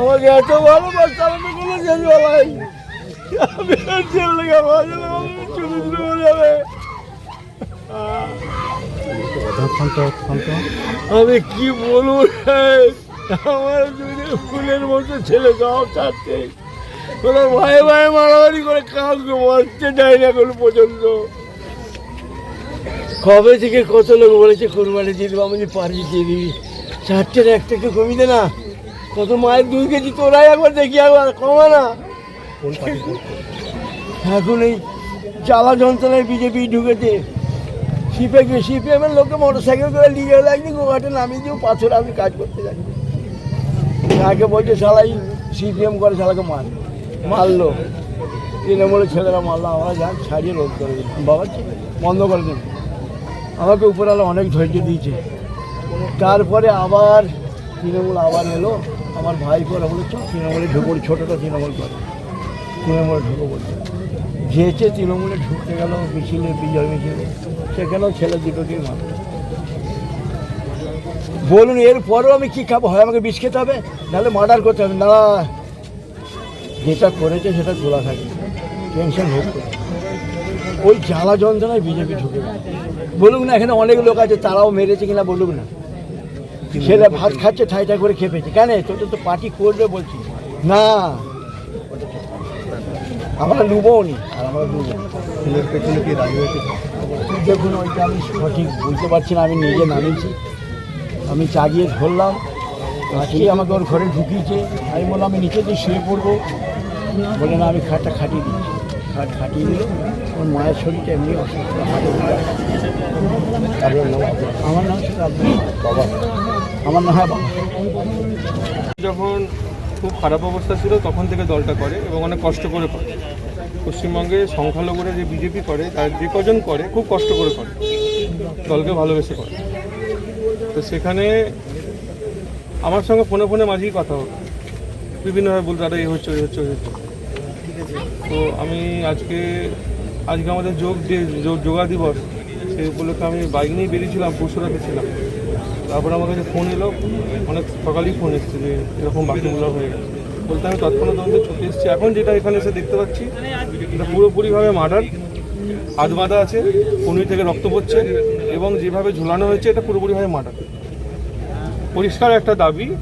আমাকে এত ভালোবাসতে আমাকে কোনো শেষ বলাই। আমি জেল লেগে চরিত্র হয়ে যাবে। আমি কি বলব? আমার দুটো ফুলের মতো ছেলে সব চাচ্ছে ওরা ভয়ে ভয়ে মারামারি করে কাউকে মারতে যায় না এখন পর্যন্ত। কবে থেকে কত লোক বলেছে কোরবানি দিয়ে দেবো, আমি পারি দিয়ে দিবি। চারটের একটা একটু কমি দে না। কত মায়ের দুই কেজি তোরাই একবার দেখি একবার কমা না। এখন এই জ্বালা যন্ত্রণায় বিজেপি ঢুকেছে। শিপে সিপিএমের লোককে মোটর সাইকেল করে নিয়ে গেলে একদিন গোঘাটে নামিয়ে দিও পাথর আমি কাজ করতে যাই। আগে বলছে শালাই সিপিএম করে শালাকে মার। মারলো? তৃণমূলের ছেলেরা মারলো আমরা যাক ছাড়িয়ে রোধ করে দিলাম। বাবা বন্ধ করে দিন আমাকে উপরওয়ালা অনেক ধৈর্য দিয়েছে। তারপরে আবার তৃণমূল আবার এলো। আমার ভাই করে বলে, চল তৃণমূলে ঢুকো। ছোটোটা তৃণমূল করে। তৃণমূলে ঢুকো বলছে। যেচে তৃণমূলে ঢুকতে গেল, মিছিলে, বিজয় মিছিলে, সেখানেও ছেলে দুটোকেই মারল। বলুন, এরপরেও আমি কী খাব? হয় আমাকে বিষ খেতে হবে? নাহলে মার্ডার করতে হবে। না, যেটা করেছে সেটা তোলা থাকে। টেনশন হোক ওই জ্বালা যন্ত্রণায় বিজেপি ঢুকে বলুক না, এখানে অনেক লোক আছে, তারাও মেরেছে কিনা বলুক না। ছেলে ভাত খাচ্ছে ঠাই ঠাই করে খেপেছে কেন? তোদের তো পার্টি করবে বলছি। না। আমরা লুবও নি। আর আমরা দেখুন ওইটা আমি সঠিক বুঝতে পারছি না আমি নিজে নামিয়েছি। আমি চাগিয়ে ধরলাম। আজকে আমাকে ওর ঘরে ঢুকিয়েছে। আমি বললাম আমি নিচে দিয়ে শুয়ে পড়ব। বলে না আমি খাটটা খাটিয়ে দিচ্ছি। খাট খাটিয়ে দিল। ওর মায়ের শরীরটা এমনি অসুস্থ আমার নাম বাবা আমার নাম বাবা যখন খুব খারাপ অবস্থা ছিল, তখন থেকে দলটা করে এবং অনেক কষ্ট করে করে। পশ্চিমবঙ্গে সংখ্যালঘুরা যে বিজেপি করে, তার যে কজন করে, খুব কষ্ট করে করে। দলকে ভালোবেসে করে। তো সেখানে আমার সঙ্গে ফোনে ফোনে মাঝেই কথা হতো বিভিন্নভাবে বলতে দাদা এই হচ্ছে, ওই হচ্ছে ওই হচ্ছে। তো আমি আজকে আজকে আমাদের যোগ যোগ- দিবস। সেই উপলক্ষে আমি বাইক নিয়ে বেরিয়েছিলাম পরশুরাতে ছিলাম। তারপরে আমার কাছে ফোন এলো, অনেক সকালেই ফোন এসেছে যে এরকম বাকিগুলো হয়ে গেছে। বলতে আমি তৎক্ষণাৎ তদন্তে ছুটে এসেছি। এখন যেটা এখানে এসে দেখতে পাচ্ছি, এটা পুরোপুরিভাবে মার্ডার। হাত বাঁধা আছে, কনুই থেকে রক্ত পড়ছে এবং যেভাবে ঝুলানো হয়েছে, এটা পুরোপুরিভাবে মার্ডার। পরিষ্কার একটা দাবি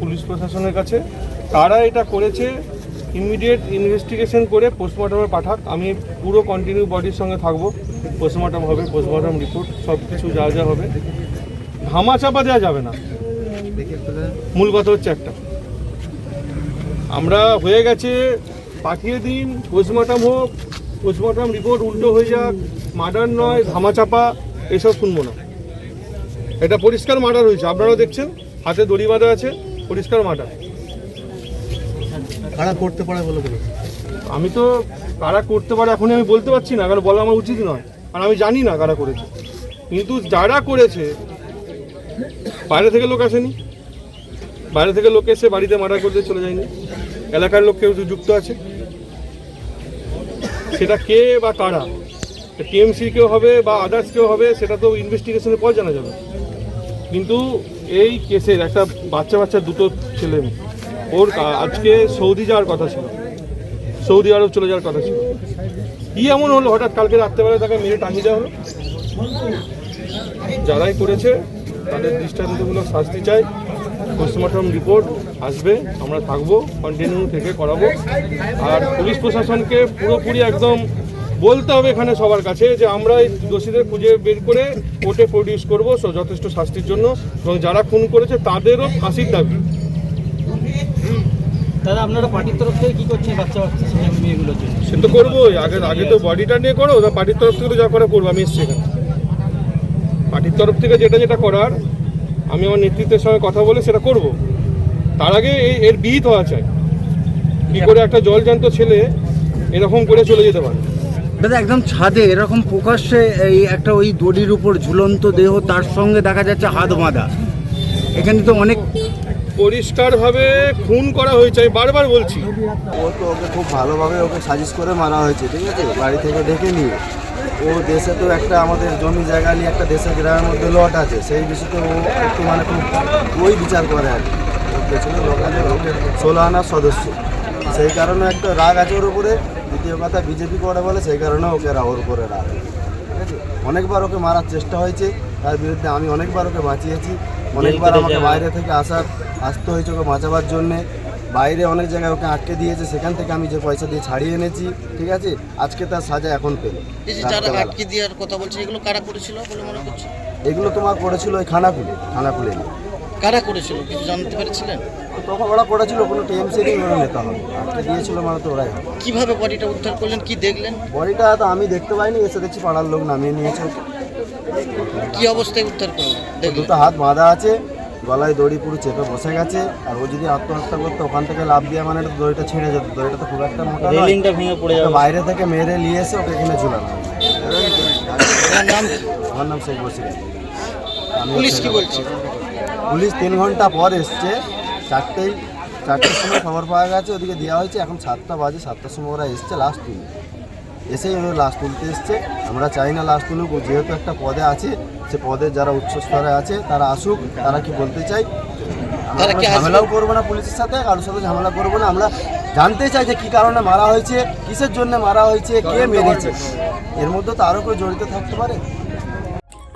পুলিশ প্রশাসনের কাছে। তারা এটা করেছে ইমিডিয়েট ইনভেস্টিগেশন করে পোস্টমর্টমে পাঠাক। আমি পুরো কন্টিনিউ বডির সঙ্গে থাকব। পোস্টমর্টম হবে, পোস্টমর্টম রিপোর্ট সব কিছু যা যা হবে। ধামা চাপা দেওয়া যাবে না। মূল কথা হচ্ছে একটা। আমরা হয়ে গেছে, পাঠিয়ে দিন, পোস্টমর্টম হোক, পোস্টমর্টম রিপোর্ট উল্টো হয়ে যাক মার্ডার নয়, ধামাচাপা, এসব শুনব না। এটা পরিষ্কার মার্ডার হয়েছে। আপনারাও দেখছেন, হাতে দড়ি বাঁধা আছে, পরিষ্কার মার্ডার কারা করতে পারে বলে আমি তো কারা করতে পারে এখনই আমি বলতে পারছি না কারণ বলা আমার উচিত নয়। আর আমি জানি না কারা করেছে। কিন্তু যারা করেছে বাইরে থেকে লোক আসেনি। বাইরে থেকে লোক এসে বাড়িতে মার্ডার করতে চলে যায়নি। এলাকার লোক কেউ যুক্ত আছে। সেটা কে বা কারা? টিএমসি কেউ হবে বা আদার্স কেউ হবে সেটা তো ইনভেস্টিগেশনের পর জানা যাবে। কিন্তু এই কেসের একটা বাচ্চা বাচ্চা দুটো ছেলে মেয়ে, ওর আজকে সৌদি যাওয়ার কথা ছিল। সৌদি আরব চলে যাওয়ার কথা ছিল। কি এমন হলো? হঠাৎ কালকে রাত্রেবেলা তাকে মেরে টাঙিয়ে দেওয়া হলো? যারাই করেছে, তাদের দৃষ্টান্তমূলক শাস্তি চাই। পোস্টমর্টম রিপোর্ট আসবে, আমরা থাকব কন্টিনিউ থেকে করাবো। আর পুলিশ প্রশাসনকে পুরোপুরি একদম বলতে হবে এখানে সবার কাছে যে আমরা এই দোষীদের খুঁজে বের করে কোর্টে প্রডিউস করব যথেষ্ট শাস্তির জন্য। এবং যারা খুন করেছে, তাদেরও ফাঁসির দাবি। দাদা আপনারা পার্টির তরফ থেকে কি করছেন বাচ্চা বাচ্চা ছেলে মেয়েগুলোর জন্য? সে তো করবোই। আগে আগে তো বডিটা নিয়ে করো তা পার্টির তরফ থেকে তো যা করা করব আমি এসছি এখানে। পার্টির তরফ থেকে যেটা যেটা করার আমি আমার নেতৃত্বের সঙ্গে কথা বলে সেটা করব। তার আগে এই এর বিহিত হওয়া চাই। কি করে একটা জলজান্ত ছেলে এরকম করে চলে যেতে পারে? দাদা একদম ছাদে এরকম প্রকাশ্যে এই একটা ওই দড়ির উপর ঝুলন্ত দেহ তার সঙ্গে দেখা যাচ্ছে হাত বাঁধা। এখানে তো অনেক পরিষ্কারভাবে খুন করা হয়েছে, আমি বারবার বলছি। ও তো ওকে খুব ভালোভাবে ওকে সাজিশ করে মারা হয়েছে, ঠিক আছে? বাড়ি থেকে ডেকে নিয়ে। ও দেশে তো একটা আমাদের জমি জায়গা নিয়ে একটা দেশের গ্রামের মধ্যে লট আছে, সেই বিষয়তে ও একটু মানে খুব ওই বিচার করে আর কি। লোকের ষোলো আনার সদস্য। সেই কারণে একটা রাগ আছে ওর উপরে, দ্বিতীয় কথা বিজেপি করে বলে, সেই কারণে ওকে ওর উপরে রাগ। ঠিক আছে অনেকবার ওকে মারার চেষ্টা হয়েছে তার বিরুদ্ধে আমি অনেকবার ওকে বাঁচিয়েছি। অনেকবার আমাকে বাইরে থেকে আসার আসতে হয়েছে ওকে বাঁচাবার জন্যে। বাইরে অনেক জায়গায় ওকে আটকে দিয়েছে সেখান থেকে আমি যে পয়সা দিয়ে ছাড়িয়ে এনেছি ঠিক আছে? আজকে তার সাজা এখন পেল। আটকে দেওয়ার কথা বলছে এগুলো কারা করেছিল বলে মনে করছে এগুলো তোমার করেছিল ওই খানাকুলে খানাকুলে। কারা করেছিল কিছু জানতে পেরেছিলেন? তখন ওরা করেছিল কোনো টিএমসি ওরা নেতা হবে। আটকে দিয়েছিল মানে তো ওরাই হবে। কীভাবে বডিটা উদ্ধার করলেন কি দেখলেন? বডিটা তো আমি দেখতে পাইনি এসে দেখছি পাড়ার লোক নামিয়ে নিয়েছে। কি অবস্থায় উদ্ধার করলেন দুটো হাত বাঁধা আছে গলায় দড়ি পুরো চেপে বসে গেছে আর ও যদি আত্মহত্যা করতো ওখান থেকে লাভ দিয়ে মানে দড়িটা ছিঁড়ে যেত। দড়িটা তো খুব একটা মোটা রেলিংটা ভেঙে পড়ে যাবে। বাইরে থেকে মেরে নিয়ে এসে ওকে এখানে ঝুলানো নাম আমার নাম শেখ বসির পুলিশ কি বলছে? পুলিশ তিন ঘণ্টা পর এসছে। চারটেই চারটের সময় খবর পাওয়া গেছে ওদিকে দেওয়া হয়েছে এখন সাতটা বাজে সাতটার সময় ওরা এসছে লাস্ট তুলতে এসেই ওরা লাস্ট তুলতে এসছে। আমরা চাই না লাস্ট তুলুক ও যেহেতু একটা পদে আছে সে পদে যারা উচ্চ স্তরে আছে তারা আসুক তারা কি বলতে চাই আমরা কি ঝামেলাও করব না পুলিশের সাথে কারোর সাথে ঝামেলা করব না। আমরা জানতে চাই যে কী কারণে মারা হয়েছে কিসের জন্য মারা হয়েছে কে মেরেছে। এর মধ্যে তো আরও কেউ জড়িত থাকতে পারে।